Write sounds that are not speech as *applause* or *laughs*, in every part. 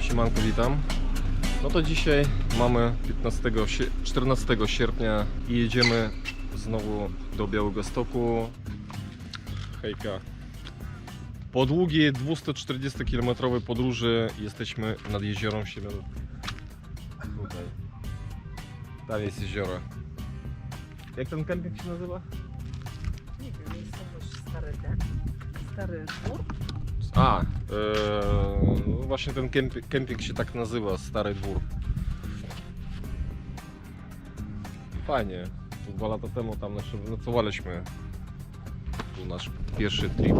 Siemanko, witam. No to dzisiaj mamy 15, sie- 14 sierpnia i jedziemy znowu do Białego Stoku. Hejka. Po długiej 240 km podróży jesteśmy nad jeziorem Siemianów. Tutaj. Tam jest jezioro. Jak ten kemping się nazywa? Stary dwór. A, no właśnie ten kempi- kemping się tak nazywa, Stary Dwór. Fajnie. Dwa lata temu tam jeszcze nocowaliśmy. Tu nasz pierwszy trip.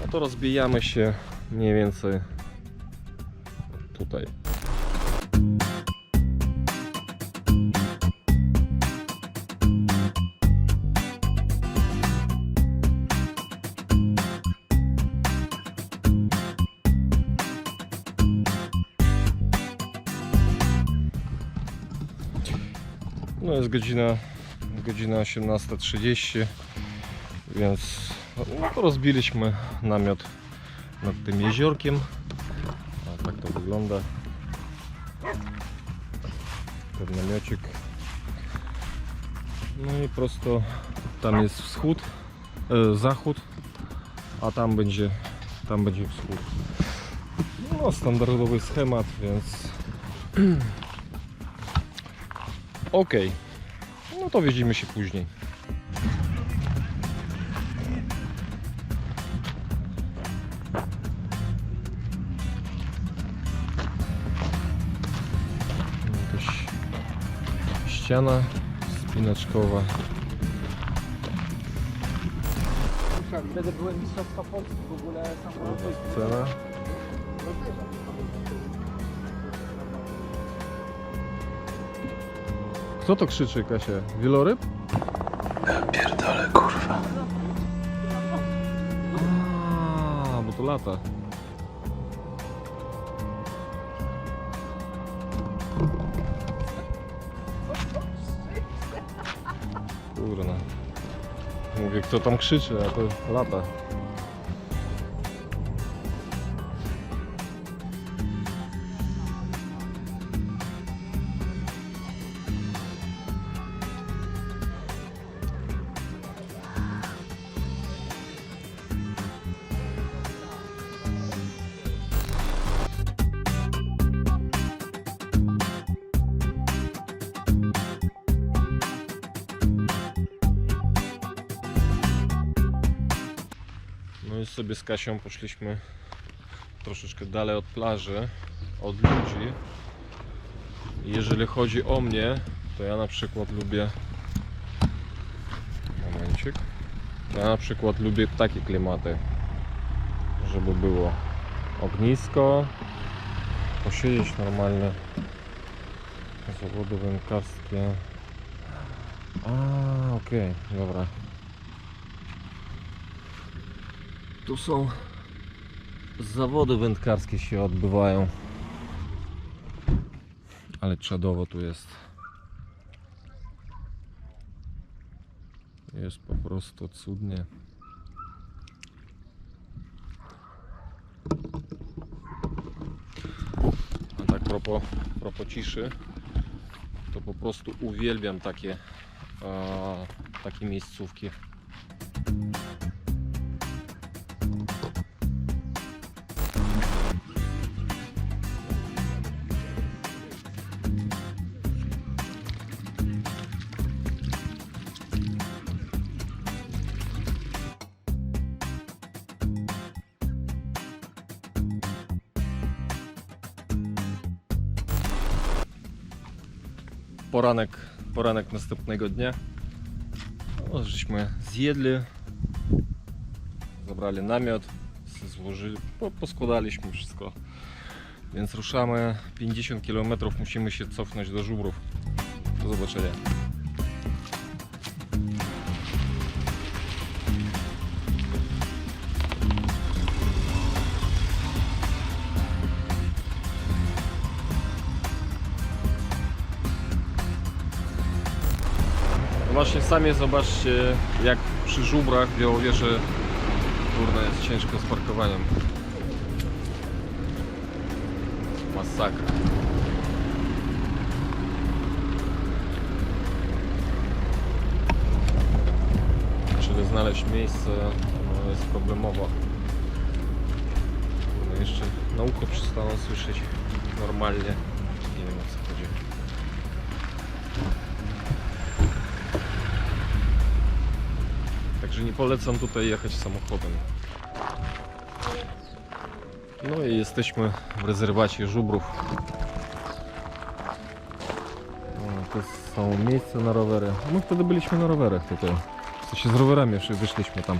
No to rozbijamy się mniej więcej tutaj. No jest godzina, godzina 18.30, więc no rozbiliśmy namiot nad tym jeziorkiem. O, tak to wygląda. Ten namiocik. No i prosto tam jest wschód, e, zachód, a tam będzie, tam będzie wschód. No standardowy schemat, więc Okej. No to widzimy się później. Jakaś ściana spinaczkowa. Wtedy były mistrzostwa Polski w ogóle samochodowe. Cena. Kto to krzyczy, Kasia? Wieloryb? Pierdolę, kurwa. A, bo to lata. Kurna. Mówię, kto tam krzyczy, a to lata. Sobie z Kasią poszliśmy troszeczkę dalej od plaży, od ludzi. Jeżeli chodzi o mnie, to ja na przykład lubię. Momencik. Ja na przykład lubię takie klimaty, żeby było ognisko, posiedzieć normalnie, zawody wędkarskie. A, okej, dobra. Tu są zawody wędkarskie się odbywają. Ale czadowo tu jest. Jest po prostu cudnie. A tak propos, propos ciszy, to po prostu uwielbiam takie, e, takie miejscówki. Poranek, poranek następnego dnia. No, żeśmy zjedli, zabrali namiot, złożyli, po, poskładaliśmy wszystko. Więc ruszamy 50 km, musimy się cofnąć do żubrów. Do zobaczenia. Właśnie sami zobaczcie, jak przy żubrach w Białowieży kurde jest ciężko z parkowaniem. Masakra. Żeby znaleźć miejsce no, jest problemowo. No jeszcze na ucho przestaną słyszeć normalnie. Nie wiem co Także nie polecam tutaj jechać samochodem. No i jesteśmy w rezerwacie żubrów. O, to są miejsca na rowery. My wtedy byliśmy na rowerach tutaj. W sensie z rowerami jeszcze wyszliśmy tam.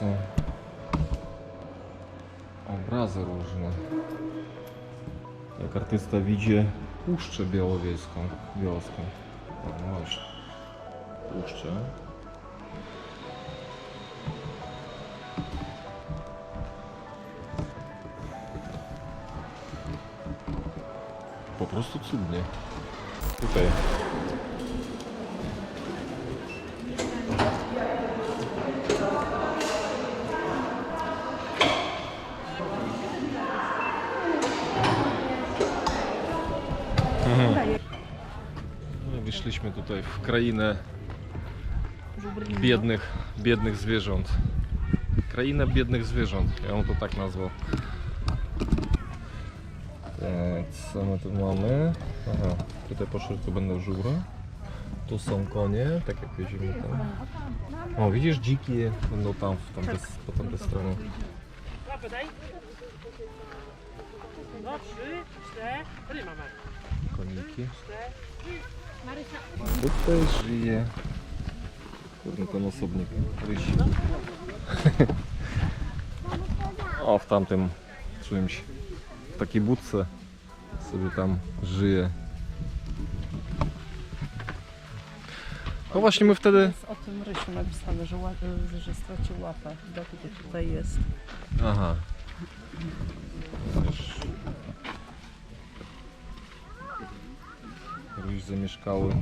Są obrazy różne. Jak artysta widzi Puszczę Białowieską, wioską. No właśnie. Puszczę. Po prostu cudnie. Tutaj. Tutaj w krainę biednych, biednych zwierząt. Krainę biednych zwierząt, ja bym to tak nazwał. Tak, co my tu mamy? Aha, tutaj po środku będą żury. Tu są konie, tak jak widzimy tam. O, widzisz, dziki będą tam, w tamte, po tamtej stronie. No, trzy, cztery, mama. Koniki. Tutaj żyje kurde ten osobnik ryś. *laughs* o, w tamtym czymś, w takiej budce sobie tam żyje. No właśnie my wtedy... Jest o tym rysiu napisane, że, ła- że stracił łapę. Dlatego tutaj jest. Aha. Wiesz. Ryś zamieszkały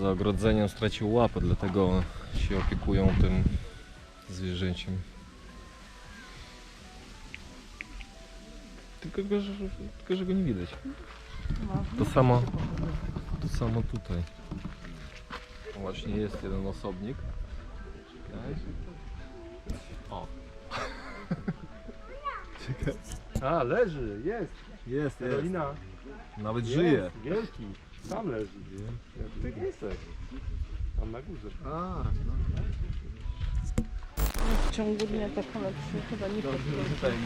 za ogrodzeniem, stracił łapę, dlatego się opiekują tym zwierzęciem. Tylko, że, tylko, że go nie widać. To samo, to samo tutaj. Właśnie jest jeden osobnik. Czekaj. O. Czekaj. A, leży, jest. Jest, jest. Nawet Jest, żyje. Wielki. Tam leży. Jak ty jesteś? Tam na górze. A, W ciągu dnia ta kolekcja chyba nie podchodzi.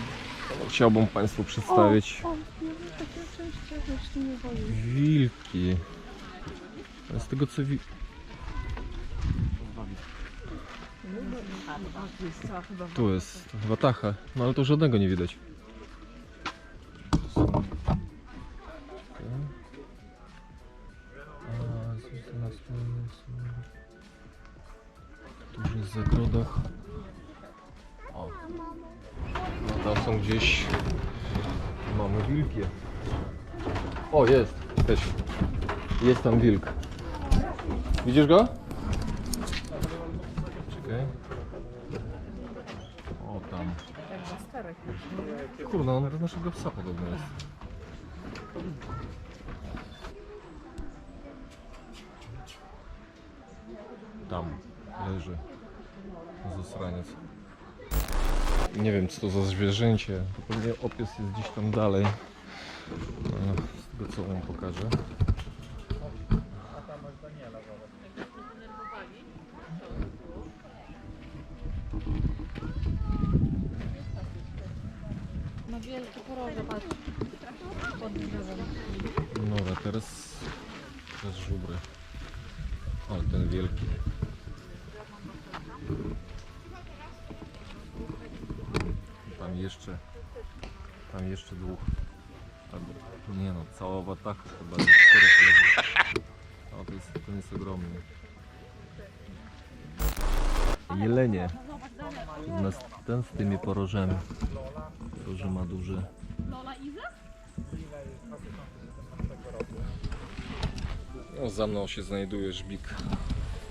Chciałbym Państwu przedstawić O, nie wiem, takie nie wilki. Ale Z tego co wi... Jest cała chyba Tu jest watacha, no ale to żadnego nie widać. Stronie są- W zagrodach. O. No tam są gdzieś... Mamy wilki. O, jest. Też. Jest tam wilk. Widzisz go? Czekaj. O, tam. jak na starek już. Kurde, on do naszego psa podobny jest. Tam leży zasraniec. Nie wiem co to za zwierzęcie. Pewnie opies jest gdzieś tam dalej. E, Z tego co wam pokażę. No wielkie poroże, patrz. Pod drzewem. Dobra, teraz, teraz żubry. Ale ten wielki. Tam jeszcze, tam jeszcze dwóch. Albo, nie no, cała wataka chyba. A to jest, ten jest ogromny. Jelenie. Ten z tymi porożami. Poroże ma duże. No, za mną się znajduje żbik.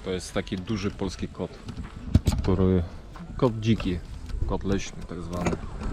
To jest taki duży polski kot, który... Kot dziki, kot leśny tak zwany.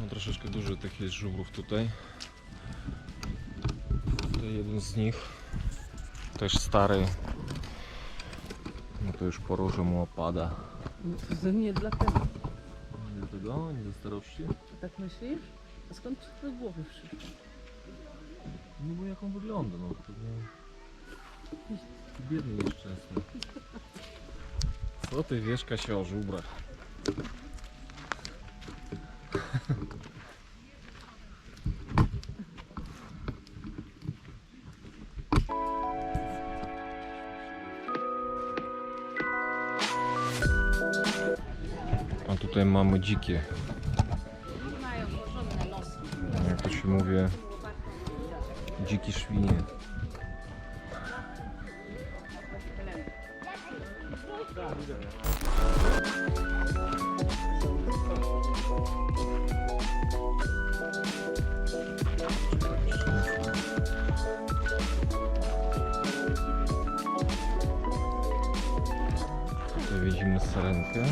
No troszeczkę dużo tych jest żubrów tutaj. Tutaj jeden z nich. Też stary. No to już poroże mu opada. To nie dlatego. Dlatego? Nie ze starości? Tak myślisz? A skąd do głowy przyszło? No bo jak on wygląda, no pewnie... Biedny nieszczęsny. Co ty wiesz Kasia o żubrach? A tutaj mamy dzikie. Mają porządne losy. Jak to się mówi, dziki świnie. Widzimy sarenkę.